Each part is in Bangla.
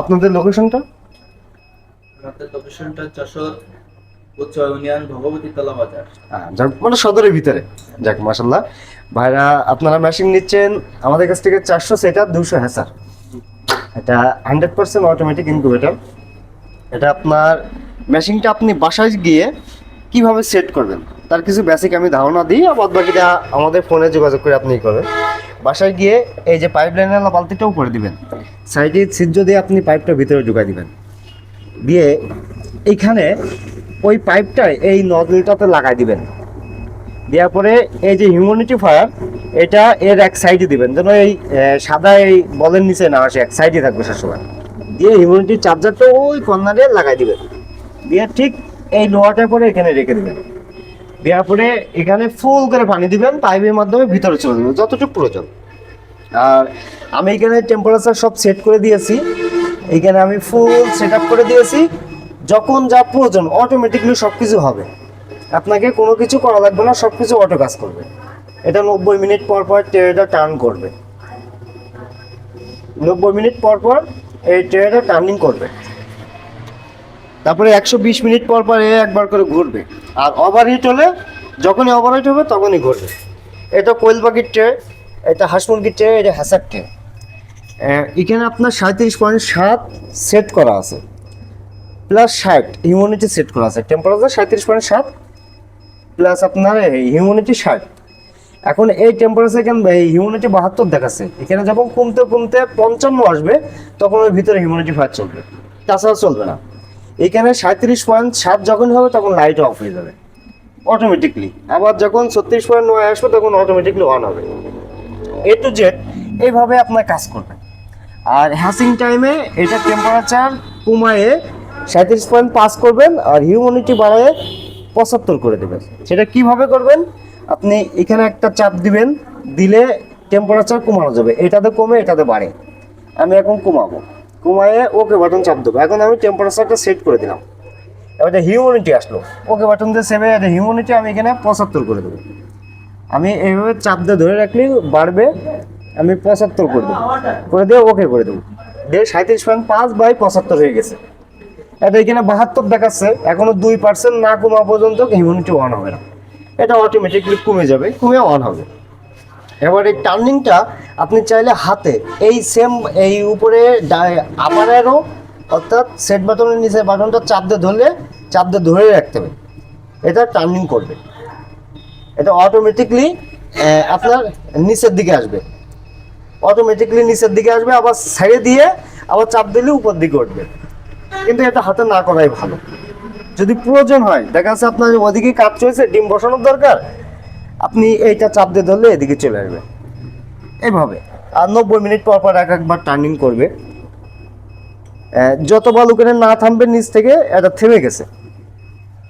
আপনাদের লোকেশনটা আমাদের লোকেশনটা যশোর উচ্চ ইউনিয়ন ভগবতী তলা বাজার। হ্যাঁ, মানে সদরের ভিতরে। যাক মাসাল্লাহ ভাইরা আপনারা মেশিন নিচ্ছেন। আমাদের কাছ থেকে চারশো সেটা দুশো হ্যাসার এটা হান্ড্রেড পার্সেন্ট অটোমেটিক ইনকুবেটার এটা আপনার মেশিনটা আপনি বাসায় গিয়ে কীভাবে সেট করবেন? তার কিছু বেসিক আমি ধারণা দিই আর বাদ বাকিটা আমাদের ফোনে যোগাযোগ করে আপনি করবেন। বাসায় গিয়ে এই যে পাইপ লাইনের বালতিটাও করে দিবেন। সাইডে ছিদ্র দিয়ে আপনি পাইপটা ভিতরে ঢুকাই দিবেন। দিয়ে এইখানে ওই পাইপটায় এই নজলটাতে লাগাই দিবেন। দেওয়ার পরে এই যে হিউম্যানিটি ফায়ার এটা এর এক সাইডে দিবেন। যেন এই সাদা এই বলের নিচে না আসে, এক সাইডে থাকবে সবসময়। দিয়ে হিউম্যানিটি চার্জারটা ওই কর্নারে লাগাই দিবেন। দিয়ে ঠিক এই লোহাটার পরে এখানে রেখে দিবেন। দেওয়ার পরে এখানে ফুল করে পানি দিবেন, পাইপের মাধ্যমে ভিতরে চলে যাবে, যতটুকু প্রয়োজন। আর আমি এখানে টেম্পারেচার সব সেট করে দিয়েছি। এখানে আমি ফুল সেট করে দিয়েছি। যখন যা প্রয়োজন অটোমেটিকলি সব কিছু হবে। আপনাকে কোনো কিছু করা লাগবে না সব কিছু অটো কাজ করবে। এটা নব্বই মিনিট পর পর ট্রেটা টার্ন করবে। নব্বই মিনিট পর পর এই ট্রেটা টার্নিং করবে। তারপরে একশো বিশ মিনিট পর পর এ একবার করে ঘুরবে। আর ওভারহিট হলে যখনই ওভারহিট হবে তখনই ঘুরবে। এটা কোয়েল পাখির ট্রে, এটা হাঁস মুরগির ট্রে, এটা হ্যাসার ট্রে। এখানে আপনার সাঁত্রিশ পয়েন্ট সাত সেট করা আছে। প্লাস ষাট হিউম্যানিটি সেট করা আছে। টেম্পারেচার সাঁত্রিশ পয়েন্ট সাত, প্লাস আপনার হিউম্যানিটি ষাট। এখন এই টেম্পারেচার এই হিউম্যানিটি বাহাত্তর দেখাচ্ছে? এখানে যখন কমতে কমতে পঞ্চান্ন আসবে, তখন ওই ভিতরে হিউম্যানিটি ফায়ার চলবে। তাছাড়া চলবে না। এখানে সাঁত্রিশ পয়েন্ট সাত যখন হবে, তখন লাইট অফ হয়ে যাবে। অটোমেটিকলি আবার যখন ছত্রিশ পয়েন্ট নয় আসবে, তখন অটোমেটিকলি অন হবে। এ টু জেড এইভাবে আপনার কাজ করবে আর হ্যাসিং টাইমে এটা টেম্পারেচার কমায়ে সাঁত্রিশ পয়েন্ট পাস করবেন আর হিউম্যানিটি বাড়ায় পঁচাত্তর করে দেবেন। সেটা কীভাবে করবেন? আপনি এখানে একটা চাপ দিবেন, দিলে টেম্পারেচার কমানো যাবে। এটাতে কমে, এটাতে বাড়ে। আমি এখন কমাবো। কমায়ে ওকে বাটন চাপ দেবো। এখন আমি টেম্পারেচারটা সেট করে দিলাম। এবার হিউম্যানিটি আসলো। ওকে বাটন দিয়ে সেভে হিউম্যানিটি আমি এখানে পঁচাত্তর করে দেবো। আমি এইভাবে চাপ দিয়ে ধরে রাখলেই বাড়বে। আমি পঁচাত্তর করে দেবো। করে দিয়ে ওকে করে দেবো। দিয়ে সাঁত্রিশ পয়েন্ট পাঁচ বাই পঁচাত্তর হয়ে গেছে। এটা এখানে বাহাত্তর দেখাচ্ছে। এখনও দুই পার্সেন্ট না কমা পর্যন্ত হিউম্যানিটি অন হবে না। এটা অটোমেটিকলি কমে যাবে। কমে অন হবে। এবার এই টার্নিংটা আপনি চাইলে হাতে, এই সেম এই উপরে আপার অ্যারো অর্থাৎ সেট বাটনের নিচে বাটনটা চাপ দিয়ে ধরলে, চাপ দিয়ে ধরে রাখতে হবে। এটা টার্নিং করবে। এটা অটোমেটিকলি আপনার নিচের দিকে আসবে। অটোমেটিকলি নিচের দিকে আসবে, আবার ছেড়ে দিয়ে আবার চাপ দিলে উপর দিকে উঠবে। কিন্তু এটা হাতে না করাই ভালো। যদি প্রয়োজন হয়, দেখা যাচ্ছে আপনার ওদিকে কাজ চলছে, ডিম বসানোর দরকার আপনি এইটা চাপ দিয়ে ধরলে এদিকে চলে আসবে। এভাবে। আর নব্বই মিনিট পর পর এক একবার টার্নিং করবে। যত বালুকেনে না থামবে নিচ থেকে, এটা থেমে গেছে।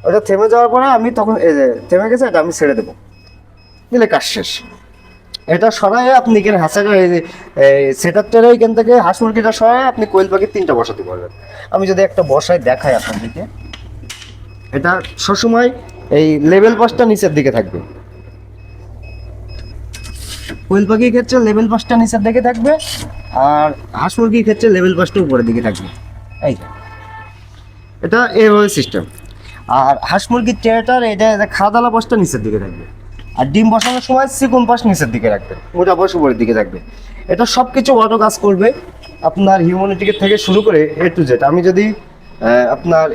ওটা থেমে যাওয়ার পরে আমি তখন, এই থেমে গেছে, এটা আমি ছেড়ে দেবো। দিলে কাজ শেষ। এটা সরাই আপনি এখানে হাঁসের সেটারটারে এখান থেকে হাঁস মুরগিটা সরাই আপনি কোয়েল পাখির তিনটা বসাতে পারবেন। আমি যদি একটা বসাই দেখাই আপনাদেরকে, এটা সবসময় এই লেভেল পাসটা নিচের দিকে থাকবে। কোয়েল পাখির ক্ষেত্রে লেভেল পাসটা নিচের দিকে থাকবে আর হাঁস মুরগির ক্ষেত্রে লেভেল পাসটা উপরের দিকে থাকবে। এই। এটা এইভাবে সিস্টেম আর হাঁস মুরগির ট্রেটার এটা খাওয়া দাওয়া পাশটা নিচের দিকে থাকবে। আর ডিম বসানোর সময় চিকন পাশ নিচের দিকে রাখবে। মোটা পাশ উপরের দিকে থাকবে। এটা সব কিছু অটো কাজ করবে আপনার হিউম্যানিটিকে থেকে শুরু করে এ টু জেড আমি যদি আপনার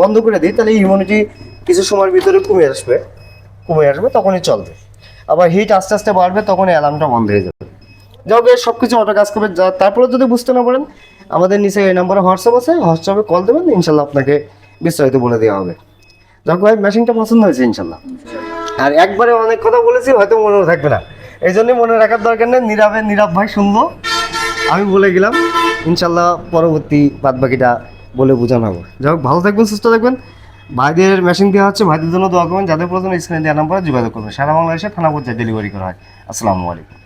বন্ধ করে দিই, তাহলে হিউম্যানিটি কিছু সময়ের ভিতরে কমে আসবে। কমে আসবে, তখনই চলবে। আবার হিট আস্তে আস্তে বাড়বে তখন অ্যালার্মটা বন্ধ হয়ে যাবে। যাও গে সব কিছু অটো কাজ করবে। যা- তারপরে যদি বুঝতে না পারেন, আমাদের নিচে এই নাম্বারে হোয়াটসঅ্যাপ আছে। হোয়াটসঅ্যাপে কল দেবেন, ইনশাল্লাহ আপনাকে বিস্তারিত বলে দেওয়া হবে। যাক ভাই মেশিনটা পছন্দ হয়েছে, ইনশাল্লাহ। আর একবারে অনেক কথা বলেছি, হয়তো মনেও থাকবে না। এই জন্যই মনে রাখার দরকার নেই, নীরবে নীরব ভাই শুনব আমি বলে গেলাম, ইনশাল্লাহ পরবর্তী বাদ বাকিটা বলে বোঝানো হবে। যাই হোক, ভালো থাকবেন, সুস্থ থাকবেন। ভাইদের মেশিন দেওয়া হচ্ছে। ভাইদের জন্য দোয়া করবেন। যাদের প্রয়োজন স্ক্রিনে দেওয়া নাম্বারে যোগাযোগ করবেন। সারা বাংলাদেশে থানা পর্যায়ে ডেলিভারি করা হয়। আসসালামু আলাইকুম।